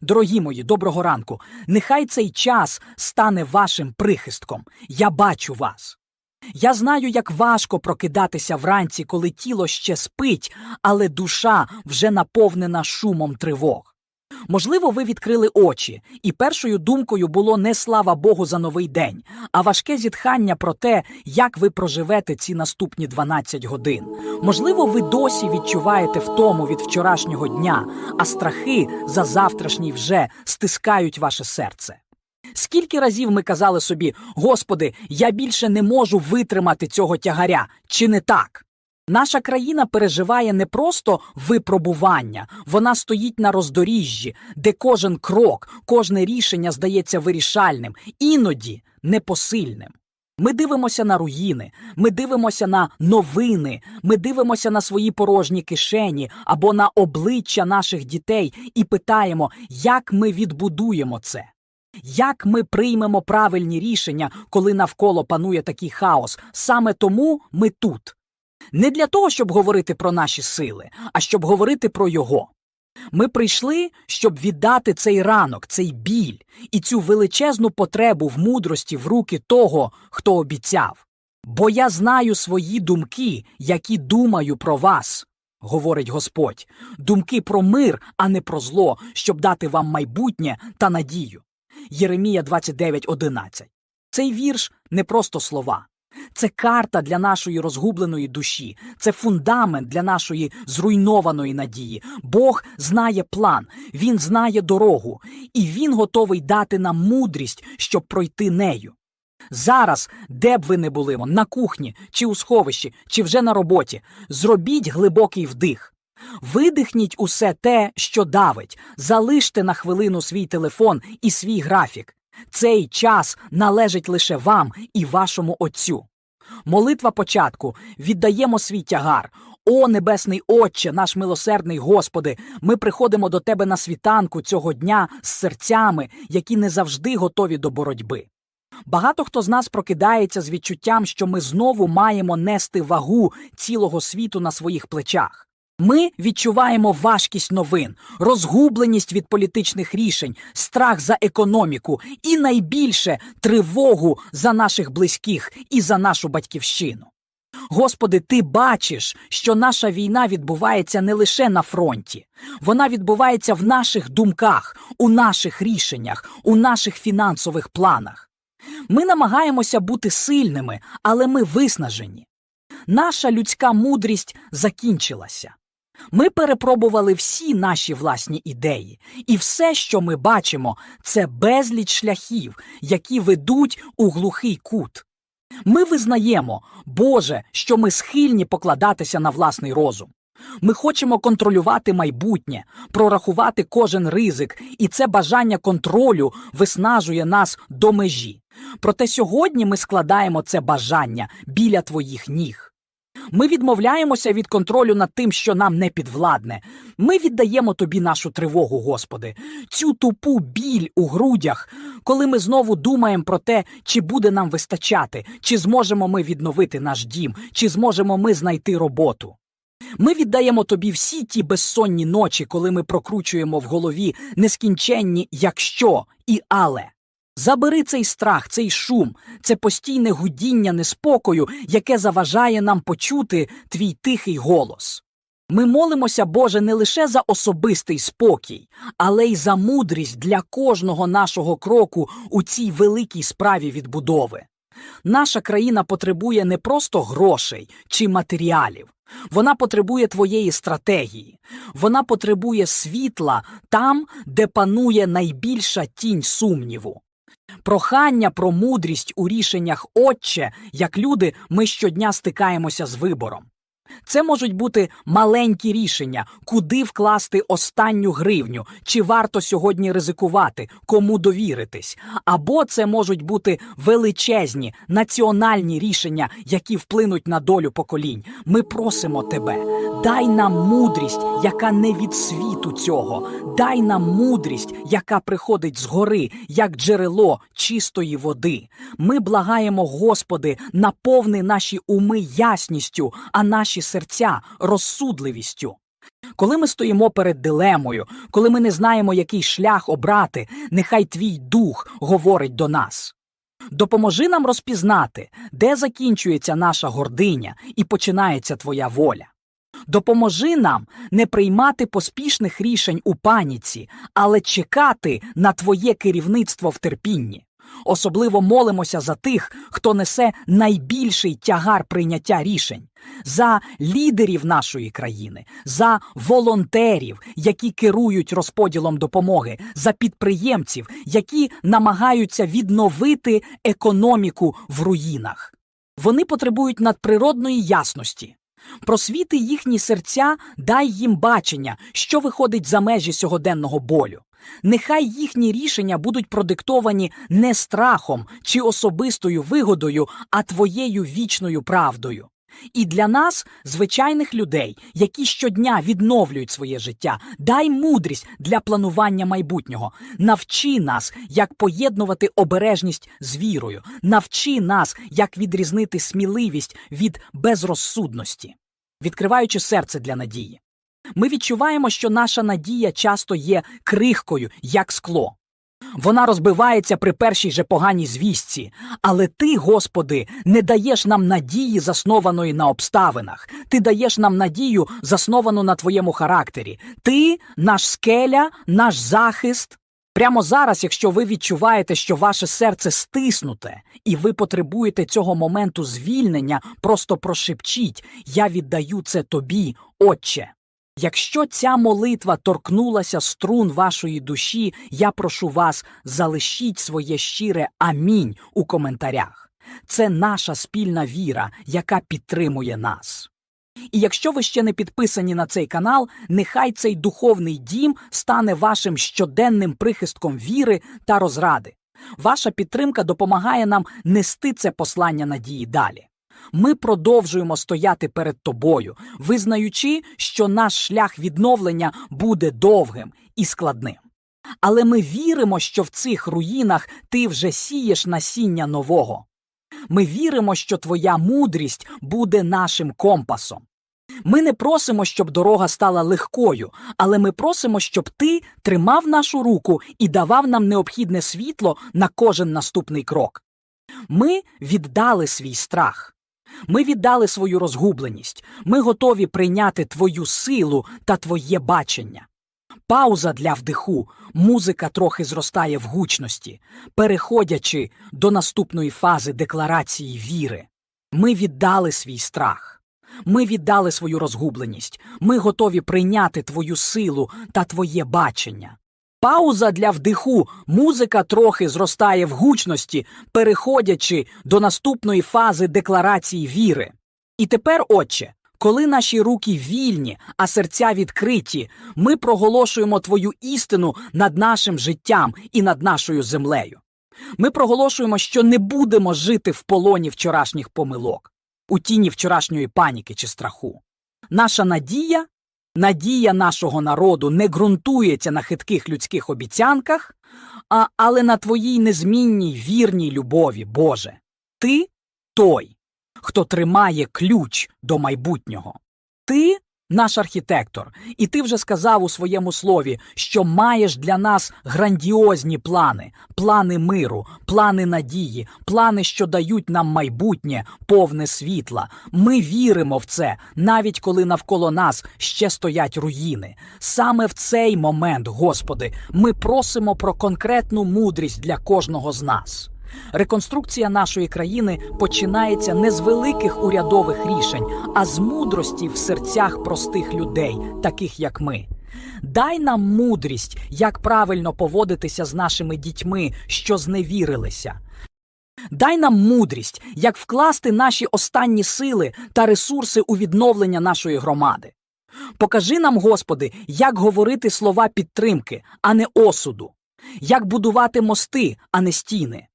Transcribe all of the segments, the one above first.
Дорогі мої, доброго ранку. Нехай цей час стане вашим прихистком. Я бачу вас. Я знаю, як важко прокидатися вранці, коли тіло ще спить, але душа вже наповнена шумом тривог. Можливо, ви відкрили очі, і першою думкою було не слава Богу за новий день, а важке зітхання про те, як ви проживете ці наступні 12 годин. Можливо, ви досі відчуваєте втому від вчорашнього дня, а страхи за завтрашній вже стискають ваше серце. Скільки разів ми казали собі, Господи, я більше не можу витримати цього тягаря, чи не так? Наша країна переживає не просто випробування, вона стоїть на роздоріжжі, де кожен крок, кожне рішення здається вирішальним, іноді непосильним. Ми дивимося на руїни, ми дивимося на новини, ми дивимося на свої порожні кишені або на обличчя наших дітей і питаємо, як ми відбудуємо це. Як ми приймемо правильні рішення, коли навколо панує такий хаос? Саме тому ми тут. Не для того, щоб говорити про наші сили, а щоб говорити про його. Ми прийшли, щоб віддати цей ранок, цей біль і цю величезну потребу в мудрості в руки того, хто обіцяв. Бо я знаю свої думки, які думаю про вас, говорить Господь, думки про мир, а не про зло, щоб дати вам майбутнє та надію. Єремія 29.11. Цей вірш не просто слова. Це карта для нашої розгубленої душі, це фундамент для нашої зруйнованої надії. Бог знає план, Він знає дорогу, і Він готовий дати нам мудрість, щоб пройти нею. Зараз, де б ви не були, на кухні, чи у сховищі, чи вже на роботі, зробіть глибокий вдих. Видихніть усе те, що давить, залиште на хвилину свій телефон і свій графік. Цей час належить лише вам і вашому Отцю. Молитва початку віддаємо свій тягар. О, Небесний Отче, наш милосердний Господи, ми приходимо до Тебе на світанку цього дня з серцями, які не завжди готові до боротьби. Багато хто з нас прокидається з відчуттям, що ми знову маємо нести вагу цілого світу на своїх плечах. Ми відчуваємо важкість новин, розгубленість від політичних рішень, страх за економіку і найбільше тривогу за наших близьких і за нашу батьківщину. Господи, ти бачиш, що наша війна відбувається не лише на фронті, вона відбувається в наших думках, у наших рішеннях, у наших фінансових планах. Ми намагаємося бути сильними, але ми виснажені. Наша людська мудрість закінчилася. Ми перепробували всі наші власні ідеї, і все, що ми бачимо, це безліч шляхів, які ведуть у глухий кут. Ми визнаємо, Боже, що ми схильні покладатися на власний розум. Ми хочемо контролювати майбутнє, прорахувати кожен ризик, і це бажання контролю виснажує нас до межі. Проте сьогодні ми складаємо це бажання біля твоїх ніг. Ми відмовляємося від контролю над тим, що нам не підвладне. Ми віддаємо тобі нашу тривогу, Господи, цю тупу біль у грудях, коли ми знову думаємо про те, чи буде нам вистачати, чи зможемо ми відновити наш дім, чи зможемо ми знайти роботу. Ми віддаємо тобі всі ті безсонні ночі, коли ми прокручуємо в голові нескінченні якщо і але. Забери цей страх, цей шум, це постійне гудіння неспокою, яке заважає нам почути твій тихий голос. Ми молимося, Боже, не лише за особистий спокій, але й за мудрість для кожного нашого кроку у цій великій справі відбудови. Наша країна потребує не просто грошей чи матеріалів. Вона потребує твоєї стратегії, вона потребує світла там, де панує найбільша тінь сумніву. Прохання про мудрість у рішеннях Отче, як люди, ми щодня стикаємося з вибором. Це можуть бути маленькі рішення, куди вкласти останню гривню, чи варто сьогодні ризикувати, кому довіритись. Або це можуть бути величезні національні рішення, які вплинуть на долю поколінь. Ми просимо тебе, дай нам мудрість, яка не від світу цього, дай нам мудрість, яка приходить згори, як джерело чистої води. Ми благаємо, Господи, наповни наші уми ясністю, а наші серця розсудливістю. Коли ми стоїмо перед дилемою, коли ми не знаємо, який шлях обрати, нехай твій дух говорить до нас. Допоможи нам розпізнати, де закінчується наша гординя і починається твоя воля. Допоможи нам не приймати поспішних рішень у паніці, але чекати на твоє керівництво в терпінні. Особливо молимося за тих, хто несе найбільший тягар прийняття рішень, за лідерів нашої країни, за волонтерів, які керують розподілом допомоги, за підприємців, які намагаються відновити економіку в руїнах. Вони потребують надприродної ясності. Просвіти їхні серця, дай їм бачення, що виходить за межі сьогоденного болю. Нехай їхні рішення будуть продиктовані не страхом чи особистою вигодою, а твоєю вічною правдою. І для нас, звичайних людей, які щодня відновлюють своє життя, дай мудрість для планування майбутнього. Навчи нас, як поєднувати обережність з вірою, навчи нас, як відрізнити сміливість від безрозсудності, відкриваючи серце для надії. Ми відчуваємо, що наша надія часто є крихкою, як скло. Вона розбивається при першій же поганій звістці, але ти, Господи, не даєш нам надії, заснованої на обставинах. Ти даєш нам надію, засновану на твоєму характері. Ти наш скеля, наш захист. Прямо зараз, якщо ви відчуваєте, що ваше серце стиснуте, і ви потребуєте цього моменту звільнення, просто прошепчіть Я віддаю це тобі, Отче. Якщо ця молитва торкнулася струн вашої душі, я прошу вас, залишіть своє щире амінь у коментарях. Це наша спільна віра, яка підтримує нас. І якщо ви ще не підписані на цей канал, нехай цей духовний дім стане вашим щоденним прихистком віри та розради. Ваша підтримка допомагає нам нести це послання надії далі. Ми продовжуємо стояти перед тобою, визнаючи, що наш шлях відновлення буде довгим і складним. Але ми віримо, що в цих руїнах ти вже сієш насіння нового. Ми віримо, що твоя мудрість буде нашим компасом. Ми не просимо, щоб дорога стала легкою, але ми просимо, щоб ти тримав нашу руку і давав нам необхідне світло на кожен наступний крок. Ми віддали свій страх. Ми віддали свою розгубленість. Ми готові прийняти твою силу та твоє бачення. Пауза для вдиху, музика трохи зростає в гучності, переходячи до наступної фази декларації віри. Ми віддали свій страх. Ми віддали свою розгубленість. Ми готові прийняти твою силу та твоє бачення. Пауза для вдиху, музика трохи зростає в гучності, переходячи до наступної фази декларації віри. І тепер, Отче, коли наші руки вільні, а серця відкриті, ми проголошуємо Твою істину над нашим життям і над нашою землею. Ми проголошуємо, що не будемо жити в полоні вчорашніх помилок, у тіні вчорашньої паніки чи страху. Наша надія Надія нашого народу не ґрунтується на хитких людських обіцянках, а, але на твоїй незмінній вірній любові, Боже. Ти той, хто тримає ключ до майбутнього. Ти наш архітектор, і ти вже сказав у своєму слові, що маєш для нас грандіозні плани, плани миру, плани надії, плани, що дають нам майбутнє, повне світла. Ми віримо в це, навіть коли навколо нас ще стоять руїни. Саме в цей момент, Господи, ми просимо про конкретну мудрість для кожного з нас. Реконструкція нашої країни починається не з великих урядових рішень, а з мудрості в серцях простих людей, таких як ми. Дай нам мудрість, як правильно поводитися з нашими дітьми, що зневірилися. Дай нам мудрість, як вкласти наші останні сили та ресурси у відновлення нашої громади. Покажи нам, Господи, як говорити слова підтримки, а не осуду, як будувати мости, а не стіни.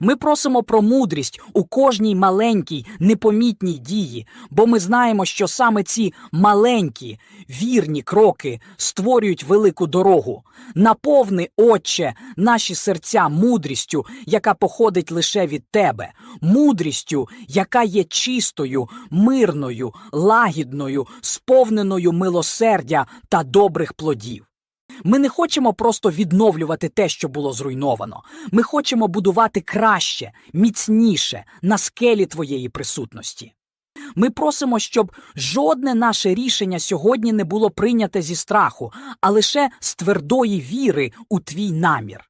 Ми просимо про мудрість у кожній маленькій, непомітній дії, бо ми знаємо, що саме ці маленькі, вірні кроки створюють велику дорогу. Наповни, Отче, наші серця мудрістю, яка походить лише від Тебе, мудрістю, яка є чистою, мирною, лагідною, сповненою милосердя та добрих плодів. Ми не хочемо просто відновлювати те, що було зруйновано. Ми хочемо будувати краще, міцніше на скелі твоєї присутності. Ми просимо, щоб жодне наше рішення сьогодні не було прийняте зі страху, а лише з твердої віри у твій намір.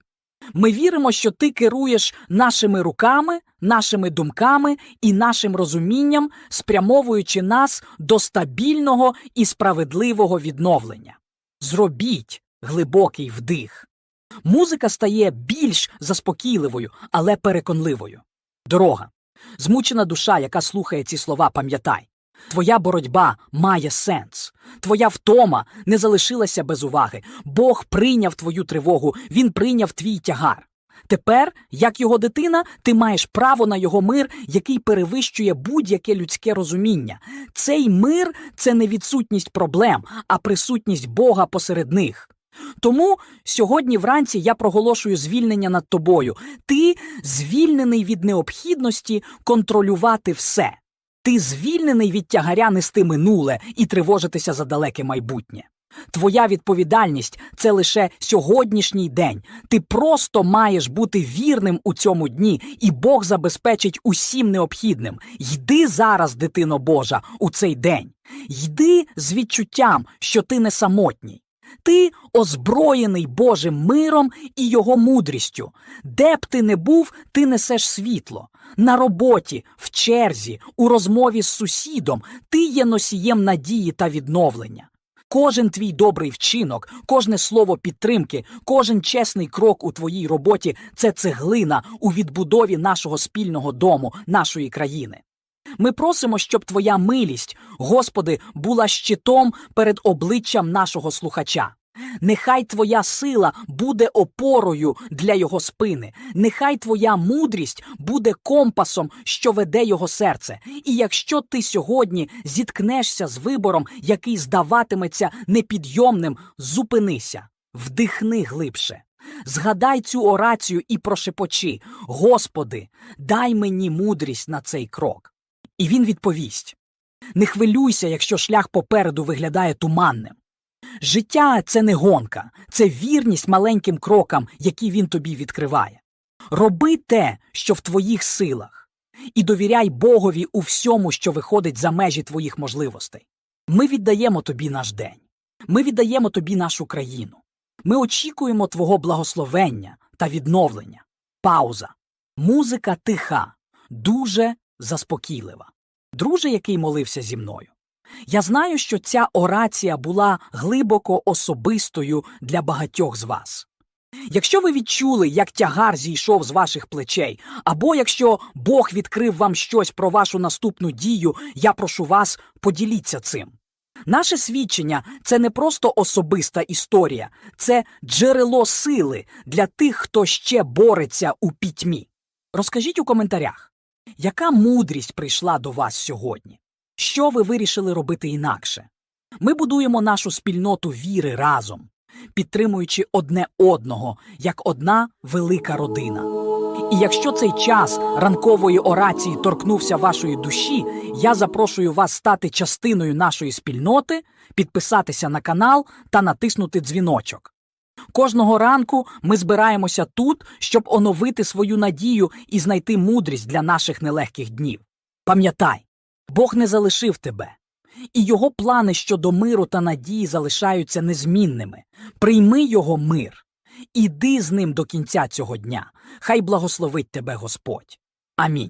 Ми віримо, що ти керуєш нашими руками, нашими думками і нашим розумінням, спрямовуючи нас до стабільного і справедливого відновлення. Зробіть глибокий вдих. Музика стає більш заспокійливою, але переконливою. Дорога. Змучена душа, яка слухає ці слова, пам'ятай. Твоя боротьба має сенс. Твоя втома не залишилася без уваги. Бог прийняв твою тривогу, Він прийняв твій тягар. Тепер, як його дитина, ти маєш право на його мир, який перевищує будь-яке людське розуміння. Цей мир це не відсутність проблем, а присутність Бога посеред них. Тому сьогодні вранці я проголошую звільнення над тобою. Ти звільнений від необхідності контролювати все. Ти звільнений від тягаря нести минуле і тривожитися за далеке майбутнє. Твоя відповідальність це лише сьогоднішній день. Ти просто маєш бути вірним у цьому дні, і Бог забезпечить усім необхідним. Йди зараз, дитино Божа, у цей день. Йди з відчуттям, що ти не самотній. Ти озброєний Божим миром і його мудрістю. Де б ти не був, ти несеш світло. На роботі, в черзі, у розмові з сусідом ти є носієм надії та відновлення. Кожен твій добрий вчинок, кожне слово підтримки, кожен чесний крок у твоїй роботі це цеглина у відбудові нашого спільного дому, нашої країни. Ми просимо, щоб Твоя милість, Господи, була щитом перед обличчям нашого слухача. Нехай Твоя сила буде опорою для його спини, нехай Твоя мудрість буде компасом, що веде його серце. І якщо ти сьогодні зіткнешся з вибором, який здаватиметься непідйомним, зупинися, вдихни глибше. Згадай цю орацію і прошепочи: Господи, дай мені мудрість на цей крок. І він відповість: Не хвилюйся, якщо шлях попереду виглядає туманним. Життя це не гонка, це вірність маленьким крокам, які він тобі відкриває. Роби те, що в твоїх силах, і довіряй Богові у всьому, що виходить за межі твоїх можливостей. Ми віддаємо тобі наш день, ми віддаємо тобі нашу країну. Ми очікуємо Твого благословення та відновлення. Пауза. Музика тиха, дуже заспокійлива. Друже, який молився зі мною. Я знаю, що ця орація була глибоко особистою для багатьох з вас. Якщо ви відчули, як тягар зійшов з ваших плечей, або якщо Бог відкрив вам щось про вашу наступну дію, я прошу вас, поділіться цим. Наше свідчення це не просто особиста історія, це джерело сили для тих, хто ще бореться у пітьмі. Розкажіть у коментарях, яка мудрість прийшла до вас сьогодні? Що ви вирішили робити інакше? Ми будуємо нашу спільноту віри разом, підтримуючи одне одного як одна велика родина. І якщо цей час ранкової орації торкнувся вашої душі, я запрошую вас стати частиною нашої спільноти, підписатися на канал та натиснути дзвіночок. Кожного ранку ми збираємося тут, щоб оновити свою надію і знайти мудрість для наших нелегких днів. Пам'ятай, Бог не залишив тебе, і його плани щодо миру та надії залишаються незмінними. Прийми його мир, іди з ним до кінця цього дня. Хай благословить тебе Господь. Амінь.